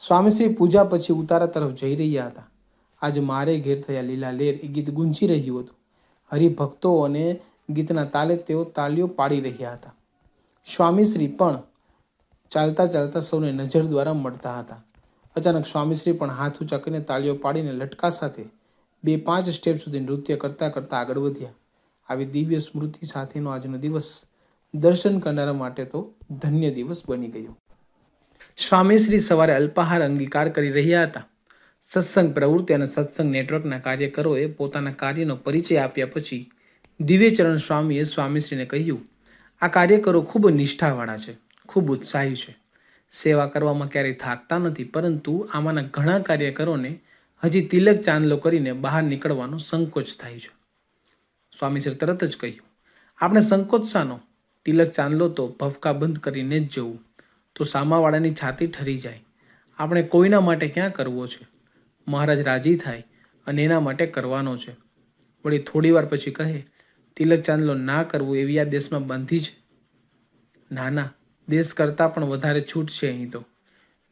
સ્વામીશ્રી પૂજા પછી ઉતારા તરફ જઈ રહ્યા હતા. આજે મારે ઘેર થયા લીલા લેર એ ગીત ગુંજી રહ્યું હતું. હરિભક્તો અને ગીતના તાલે તેઓ તાળીઓ પાડી રહ્યા હતા. સ્વામીશ્રી પણ ચાલતા ચાલતા સૌને નજર દ્વારા મળતા હતા. અચાનક સ્વામીશ્રી પણ હાથ ઊંચા તાળીઓ પાડીને લટકા સાથે બે પાંચ સ્ટેપ સુધી નૃત્ય કરતા કરતા આગળ વધ્યા. આવી દિવ્ય સ્મૃતિ સાથેનો આજનો દિવસ દર્શન કરનારા માટે તો ધન્ય દિવસ બની ગયો. સ્વામીશ્રી સવારે અલ્પાહાર અંગીકાર કરી રહ્યા હતા. સત્સંગ પ્રવૃત્તિ અને સત્સંગ નેટવર્કના કાર્યકરોએ પોતાના કાર્યનો પરિચય આપ્યા પછી દિવ્યચરણ સ્વામીએ સ્વામીશ્રીને કહ્યું, આ કાર્યકરો ખૂબ નિષ્ઠાવાળા છે, ખૂબ ઉત્સાહી છે. સેવા કરવામાં ક્યારેય થાકતા નથી, પરંતુ આમાંના ઘણા કાર્યકરોને હજી તિલક ચાંદલો કરીને બહાર નીકળવાનો સંકોચ થાય છે. સ્વામીશ્રી તરત જ કહ્યું આપણે સંકોચ શાનો? તિલક ચાંદલો તો ભફકા બંધ કરીને જ જવું. તો સામાવાળાની છાતી ઠરી જાય. આપણે કોઈના માટે ક્યાં કરવો છે? મહારાજ રાજી થાય અને એના માટે કરવાનો છે. વળી થોડી વાર પછી કહે, તિલક ચાંદલો ના કરવું એવી આ દેશમાં બંધી છે? ના ના, દેશ કરતાં પણ વધારે છૂટ છે અહીં તો.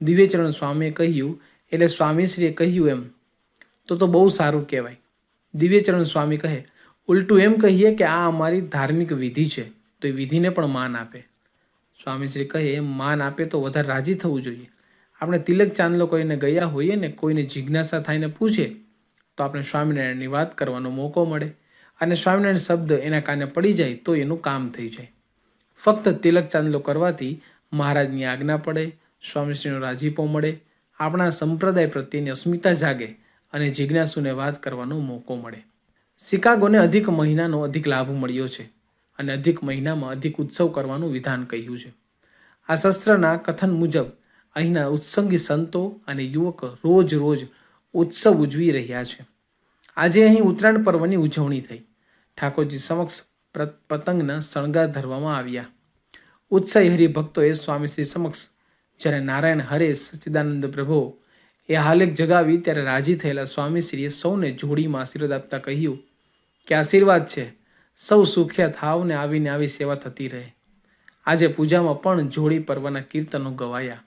દિવ્યચરણ સ્વામીએ કહ્યું, એટલે સ્વામીશ્રીએ કહ્યું એમ. તો તો બહુ સારું કહેવાય. દિવ્યચરણ સ્વામી કહે, ઉલટું એમ કહીએ કે આ અમારી ધાર્મિક વિધિ છે, તો એ વિધિને પણ માન આપે. સ્વામીશ્રી કહે, માન આપે તો વધારે રાજી થવું જોઈએ. આપણે તિલક ચાંદલો કરીને ગયા હોઈએ ને કોઈને જિજ્ઞાસા થઈને પૂછે, તો આપણે સ્વામિનારાયણની વાત કરવાનો મોકો મળે અને સ્વામિનારાયણ શબ્દ એના કાને પડી જાય તો એનું કામ થઈ જાય. ફક્ત તિલક ચાંદલો કરવાથી મહારાજની આજ્ઞા પડે, સ્વામીશ્રીનો રાજીપો મળે, આપણા સંપ્રદાય પ્રત્યેની અસ્મિતા જાગે અને જિજ્ઞાસુને વાત કરવાનો મોકો મળે. શિકાગોને અધિક મહિનાનો અધિક લાભ મળ્યો છે. અને અધિક મહિનામાં અધિક ઉત્સવ કરવાનું વિધાન કહ્યું છે. આ શસ્ત્રના કથન મુજબ અહીંના ઉત્સંગી સંતો અને યુવક રોજ રોજ ઉત્સવ ઉજવી રહ્યા છે. આજે અહીં ઉત્તરાયણ પર્વની ઉજવણી થઈ. ઠાકોરજી સમક્ષ પતંગના શણગાર ધરવામાં આવ્યા. ઉત્સાહી હરિભક્તોએ સ્વામીશ્રી સમક્ષ જ્યારે નારાયણ હરે સચ્ચિદાનંદ પ્રભુ એ હાલેક જગાવી ત્યારે રાજી થયેલા સ્વામીશ્રીએ સૌને જોડીમાં આશીર્વાદ આપતા કહ્યું કે આશીર્વાદ છે. સૌ સુખ્યા થાવ ને આવીને આવી સેવા થતી રહે. આજે પૂજામાં પણ જોડી પર્વના કીર્તનો ગવાયા.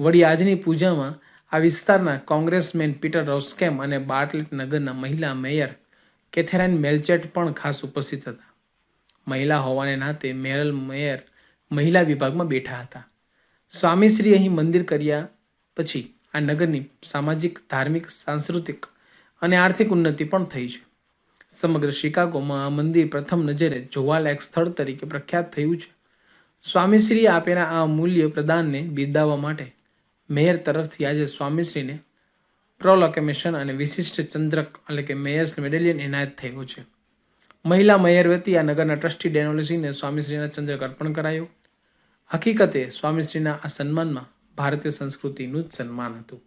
વળી આજની પૂજામાં આ વિસ્તારના કોંગ્રેસમેન પીટર રોસ્કેમ અને બાર્ટલેટ નગરના મહિલા મેયર કેથેરાઇન મેલચેટ પણ ખાસ ઉપસ્થિત હતા. મહિલા હોવાને નાતે મેરલ મેયર મહિલા વિભાગમાં બેઠા હતા. સ્વામીશ્રી અહીં મંદિર કર્યા પછી આ નગરની સામાજિક, ધાર્મિક, સાંસ્કૃતિક અને આર્થિક ઉન્નતિ પણ થઈ છે. સમગ્ર શિકાગોમાં આ મંદિર પ્રથમ નજરે જોવાલાયક સ્થળ તરીકે પ્રખ્યાત થયું છે. સ્વામીશ્રીએ આપેલા આ મૂલ્ય પ્રદાનને બિરદાવવા માટે મેયર તરફથી આજે સ્વામીશ્રીને પ્રોલોકેમેશન અને વિશિષ્ટ ચંદ્રક એટલે કે મેયર્સ મેડેલિયન એનાયત થયું છે. મહિલા મેયર વતી આ નગરના ટ્રસ્ટી ડેનોલિસીને સ્વામીશ્રીના ચંદ્રક અર્પણ કરાયો. હકીકતે સ્વામીશ્રીના આ સન્માનમાં ભારતીય સંસ્કૃતિનું જ સન્માન હતું.